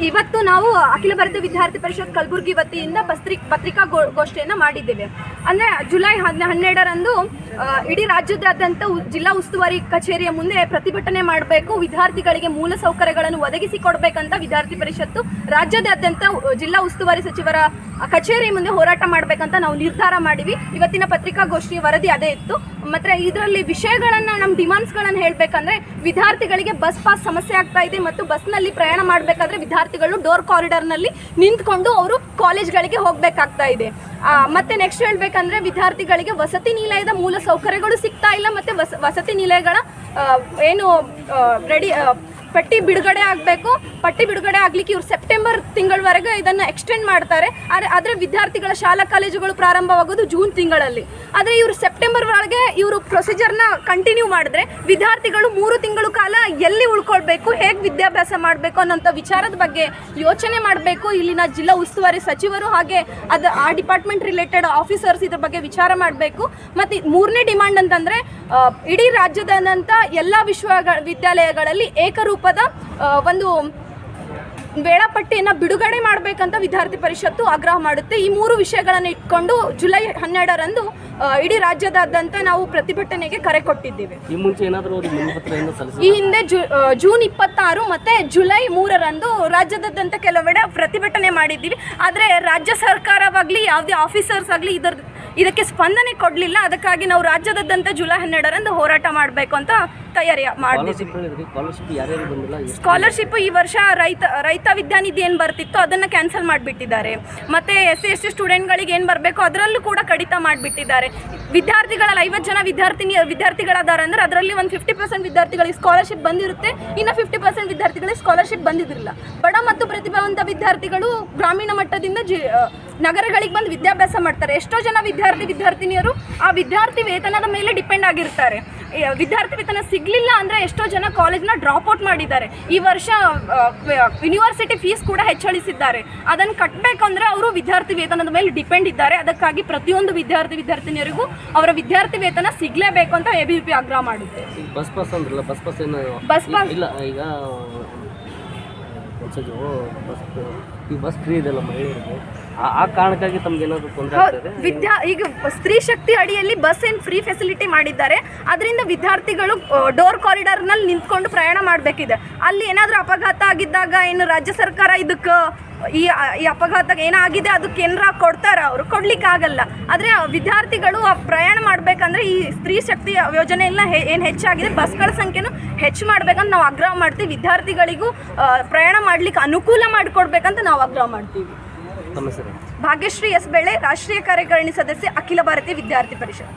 ಇವತ್ತು ನಾವು ಅಖಿಲ ಭಾರತ ವಿದ್ಯಾರ್ಥಿ ಪರಿಷತ್ ಕಲಬುರಗಿ ವತಿಯಿಂದ ಪತ್ರಿ ಪತ್ರಿಕಾ ಗೋಷ್ಠಿಯನ್ನ ಮಾಡಿದ್ದೇವೆ. ಅಂದ್ರೆ ಜುಲೈ ಹನ್- ಹನ್ನೆರಡರಂದು ಇಡೀ ರಾಜ್ಯದಾದ್ಯಂತ ಜಿಲ್ಲಾ ಉಸ್ತುವಾರಿ ಕಚೇರಿಯ ಮುಂದೆ ಪ್ರತಿಭಟನೆ ಮಾಡಬೇಕು, ವಿದ್ಯಾರ್ಥಿಗಳಿಗೆ ಮೂಲ ಸೌಕರ್ಯಗಳನ್ನು ಒದಗಿಸಿ ಕೊಡಬೇಕಂತ ವಿದ್ಯಾರ್ಥಿ ಪರಿಷತ್ತು ರಾಜ್ಯದಾದ್ಯಂತ ಜಿಲ್ಲಾ ಉಸ್ತುವಾರಿ ಸಚಿವರ ಕಚೇರಿ ಮುಂದೆ ಹೋರಾಟ ಮಾಡಬೇಕಂತ ನಾವು ನಿರ್ಧಾರ ಮಾಡಿವಿ. ಇವತ್ತಿನ ಪತ್ರಿಕಾಗೋಷ್ಠಿಯ ವರದಿ ಅದೇ ಇತ್ತು. ಮತ್ತೆ ಇದರಲ್ಲಿ ವಿಷಯಗಳನ್ನು ನಮ್ಮ ಡಿಮಾಂಡ್ಸ್ಗಳನ್ನು ಹೇಳಬೇಕಂದ್ರೆ ವಿದ್ಯಾರ್ಥಿಗಳಿಗೆ ಬಸ್ ಪಾಸ್ ಸಮಸ್ಯೆ ಆಗ್ತಾ ಇದೆ ಮತ್ತು ಬಸ್ನಲ್ಲಿ ಪ್ರಯಾಣ ಮಾಡಬೇಕಾದ್ರೆ ವಿದ್ಯಾರ್ಥಿಗಳು ಡೋರ್ ಕಾರಿಡಾರ್ನಲ್ಲಿ ನಿಂತ್ಕೊಂಡು ಅವರು ಕಾಲೇಜ್ಗಳಿಗೆ ಹೋಗಬೇಕಾಗ್ತಾ ಇದೆ. ಮತ್ತೆ ನೆಕ್ಸ್ಟ್ ಹೇಳಬೇಕಂದ್ರೆ ವಿದ್ಯಾರ್ಥಿಗಳಿಗೆ ವಸತಿ ನಿಲಯದ ಮೂಲ ಸೌಕರ್ಯಗಳು ಸಿಗ್ತಾ ಇಲ್ಲ ಮತ್ತೆ ವಸ ವಸತಿ ನಿಲಯಗಳ ಏನು ರೆಡಿ ಪಟ್ಟಿ ಬಿಡುಗಡೆ ಆಗಬೇಕು. ಪಟ್ಟಿ ಬಿಡುಗಡೆ ಆಗ್ಲಿಕ್ಕೆ ಇವರು ಸೆಪ್ಟೆಂಬರ್ ತಿಂಗಳವರೆಗೆ ಇದನ್ನು ಎಕ್ಸ್ಟೆಂಡ್ ಮಾಡ್ತಾರೆ. ಆದರೆ ಆದರೆ ವಿದ್ಯಾರ್ಥಿಗಳ ಶಾಲಾ ಕಾಲೇಜುಗಳು ಪ್ರಾರಂಭವಾಗೋದು ಜೂನ್ ತಿಂಗಳಲ್ಲಿ. ಆದರೆ ಇವರು ಸೆಪ್ಟೆಂಬರ್ ಒಳಗೆ ಇವರು ಪ್ರೊಸೀಜರ್ನ ಕಂಟಿನ್ಯೂ ಮಾಡಿದ್ರೆ ವಿದ್ಯಾರ್ಥಿಗಳು ಮೂರು ತಿಂಗಳು ಕಾಲ ಎಲ್ಲಿ ಉಳ್ಕೊಳ್ಬೇಕು, ಹೇಗೆ ವಿದ್ಯಾಭ್ಯಾಸ ಮಾಡಬೇಕು ಅನ್ನೋಂಥ ವಿಚಾರದ ಬಗ್ಗೆ ಯೋಚನೆ ಮಾಡಬೇಕು. ಇಲ್ಲಿನ ಜಿಲ್ಲಾ ಉಸ್ತುವಾರಿ ಸಚಿವರು ಹಾಗೆ ಅದು ಆ ಡಿಪಾರ್ಟ್ಮೆಂಟ್ ರಿಲೇಟೆಡ್ ಆಫೀಸರ್ಸ್ ಇದ್ರ ಬಗ್ಗೆ ವಿಚಾರ ಮಾಡಬೇಕು. ಮತ್ತು ಮೂರನೇ ಡಿಮಾಂಡ್ ಅಂತಂದರೆ ಇಡೀ ರಾಜ್ಯದಾದಂಥ ಎಲ್ಲ ವಿಶ್ವ ವಿದ್ಯಾಲಯಗಳಲ್ಲಿ ಏಕರೂಪದ ಆ, ಒಂದು ವೇಳಾಪಟ್ಟಿಯನ್ನು ಬಿಡುಗಡೆ ಮಾಡಬೇಕಂತ ವಿದ್ಯಾರ್ಥಿ ಪರಿಷತ್ತು ಆಗ್ರಹ ಮಾಡುತ್ತೆ. ಈ ಮೂರು ವಿಷಯಗಳನ್ನು ಇಟ್ಕೊಂಡು ಜುಲೈ ಹನ್ನೆರಡರಂದು ಇಡೀ ರಾಜ್ಯದಾದ್ಯಂತ ನಾವು ಪ್ರತಿಭಟನೆಗೆ ಕರೆ ಕೊಟ್ಟಿದ್ದೇವೆ. ಈ ಹಿಂದೆ ಜೂನ್ ಇಪ್ಪತ್ತಾರು ಮತ್ತೆ ಜುಲೈ ಮೂರರಂದು ರಾಜ್ಯದಾದ್ಯಂತ ಕೆಲವೆಡೆ ಪ್ರತಿಭಟನೆ ಮಾಡಿದ್ದೀವಿ. ಆದರೆ ರಾಜ್ಯ ಸರ್ಕಾರವಾಗಲಿ ಯಾವುದೇ ಆಫೀಸರ್ಸ್ ಆಗಲಿ ಇದರ ಇದಕ್ಕೆ ಸ್ಪಂದನೆ ಕೊಡಲಿಲ್ಲ. ಅದಕ್ಕಾಗಿ ನಾವು ರಾಜ್ಯದಾದ್ಯಂತ ಜುಲೈ ಹನ್ನೆರಡರಂದು ಹೋರಾಟ ಮಾಡಬೇಕು ಅಂತ ತಯಾರಿ ಮಾಡಿದ್ದೀವಿ ಸ್ಕಾಲರ್ಶಿಪ್ ಈ ವರ್ಷ ರೈತ ರೈತ ವಿದ್ಯಾನಿಧಿ ಏನು ಬರ್ತಿತ್ತು ಅದನ್ನು ಕ್ಯಾನ್ಸಲ್ ಮಾಡಿಬಿಟ್ಟಿದ್ದಾರೆ. ಮತ್ತು ಎಸ್ ಸಿ ಎಸ್ ಟಿ ಸ್ಟೂಡೆಂಟ್ಗಳಿಗೆ ಏನು ಬರಬೇಕು ಅದರಲ್ಲೂ ಕೂಡ ಕಡಿತ ಮಾಡಿಬಿಟ್ಟಿದ್ದಾರೆ. ವಿದ್ಯಾರ್ಥಿಗಳಲ್ಲಿ ಐವತ್ತು ಜನ ವಿದ್ಯಾರ್ಥಿನಿ ವಿದ್ಯಾರ್ಥಿಗಳಾದಾರೆ ಅಂದರೆ ಅದರಲ್ಲಿ ಒಂದು ಫಿಫ್ಟಿ ಪರ್ಸೆಂಟ್ ವಿದ್ಯಾರ್ಥಿಗಳಿಗೆ ಸ್ಕಾಲರ್ಶಿಪ್ ಬಂದಿರುತ್ತೆ. ಇನ್ನು ಫಿಫ್ಟಿ ಪರ್ಸೆಂಟ್ ವಿದ್ಯಾರ್ಥಿಗಳಿಗೆ ಸ್ಕಾಲರ್ಶಿಪ್ ಬಂದಿದ್ದಿಲ್ಲ. ಬಡ ಮತ್ತು ಪ್ರತಿಭಾವಂತ ವಿದ್ಯಾರ್ಥಿಗಳು ಗ್ರಾಮೀಣ ಮಟ್ಟದಿಂದ ಜಿ ನಗರಗಳಿಗೆ ಬಂದು ವಿದ್ಯಾಭ್ಯಾಸ ಮಾಡ್ತಾರೆ. ಎಷ್ಟೋ ಜನ ವಿದ್ಯಾರ್ಥಿ ವಿದ್ಯಾರ್ಥಿನಿಯರು ಆ ವಿದ್ಯಾರ್ಥಿ ವೇತನದ ಮೇಲೆ ಡಿಪೆಂಡ್ ಆಗಿರ್ತಾರೆ. ವಿದ್ಯಾರ್ಥಿ ವೇತನ ಸಿಗಲಿಲ್ಲ ಅಂದರೆ ಎಷ್ಟೋ ಜನ ಕಾಲೇಜ್ನ ಡ್ರಾಪ್ ಔಟ್ ಮಾಡಿದ್ದಾರೆ. ಈ ವರ್ಷ ಯೂನಿವರ್ಸಿಟಿ ಫೀಸ್ ಕೂಡ ಹೆಚ್ಚಳಿಸಿದ್ದಾರೆ. ಅದನ್ನು ಕಟ್ಟಬೇಕಂದ್ರೆ ಅವರು ವಿದ್ಯಾರ್ಥಿ ವೇತನದ ಮೇಲೆ ಡಿಪೆಂಡ್ ಇದ್ದಾರೆ. ಅದಕ್ಕಾಗಿ ಪ್ರತಿಯೊಂದು ವಿದ್ಯಾರ್ಥಿ ವಿದ್ಯಾರ್ಥಿನಿಯರಿಗೂ ಅವರ ವಿದ್ಯಾರ್ಥಿ ವೇತನ ಸಿಗಲೇಬೇಕು ಅಂತ ಎ ಬಿ ಪಿ ಆಗ್ರಹ ಮಾಡುತ್ತೆ ಬಸ್ ಪಾಸ್ ಅಂದ್ರಲ್ಲ ಬಸ್ ಪಾಸ್ ಏನು ಬಸ್ ಪಾಸ್ ಇಲ್ಲ ಈಗ ಬಸ್ ಈ ಬಸ್ ಫ್ರೀ ಇದೆಲ್ಲ ಮಹಿಳೆಯರಿಗೆ? ಆ ಕಾರಣಕ್ಕಾಗಿ ತಮ್ಗೆ ಏನಾದರೂ ತೊಂದರೆ ವಿದ್ಯಾ, ಈಗ ಸ್ತ್ರೀ ಶಕ್ತಿ ಅಡಿಯಲ್ಲಿ ಬಸ್ ಏನ್ ಫ್ರೀ ಫೆಸಿಲಿಟಿ ಮಾಡಿದ್ದಾರೆ. ಅದರಿಂದ ವಿದ್ಯಾರ್ಥಿಗಳು ಡೋರ್ ಕಾರಿಡಾರ್ನಲ್ಲಿ ನಿಂತ್ಕೊಂಡು ಪ್ರಯಾಣ ಮಾಡಬೇಕಿದೆ. ಅಲ್ಲಿ ಏನಾದರೂ ಅಪಘಾತ ಆಗಿದ್ದಾಗ ಏನು ರಾಜ್ಯ ಸರ್ಕಾರ ಇದಕ್ಕೆ, ಈ ಈ ಅಪಘಾತ ಏನಾಗಿದೆ ಅದಕ್ಕೆ ಏನಾರ ಕೊಡ್ತಾರ ಅವರು? ಕೊಡ್ಲಿಕ್ಕೆ ಆಗಲ್ಲ ಆದರೆ ವಿದ್ಯಾರ್ಥಿಗಳು ಪ್ರಯಾಣ ಮಾಡಬೇಕಂದ್ರೆ ಈ ಸ್ತ್ರೀ ಶಕ್ತಿ ಯೋಜನೆ ಎಲ್ಲ ಏನು ಹೆಚ್ಚಾಗಿದೆ ಬಸ್ಗಳ ಸಂಖ್ಯೆನು ಹೆಚ್ಚು ಮಾಡ್ಬೇಕಂತ ನಾವು ಆಗ್ರಹ ಮಾಡ್ತೀವಿ. ವಿದ್ಯಾರ್ಥಿಗಳಿಗೂ ಪ್ರಯಾಣ ಮಾಡ್ಲಿಕ್ಕೆ ಅನುಕೂಲ ಮಾಡಿಕೊಡ್ಬೇಕಂತ ನಾವು ಆಗ್ರಹ ಮಾಡ್ತೀವಿ. ಭಾಗ್ಯಶ್ರೀ ಎಸ್ ಬೆಳೆ ರಾಷ್ಟ್ರೀಯ ಕಾರ್ಯಕಾರಿಣಿ ಸದಸ್ಯ ಅಖಿಲ ಭಾರತೀಯ ವಿದ್ಯಾರ್ಥಿ ಪರಿಷತ್.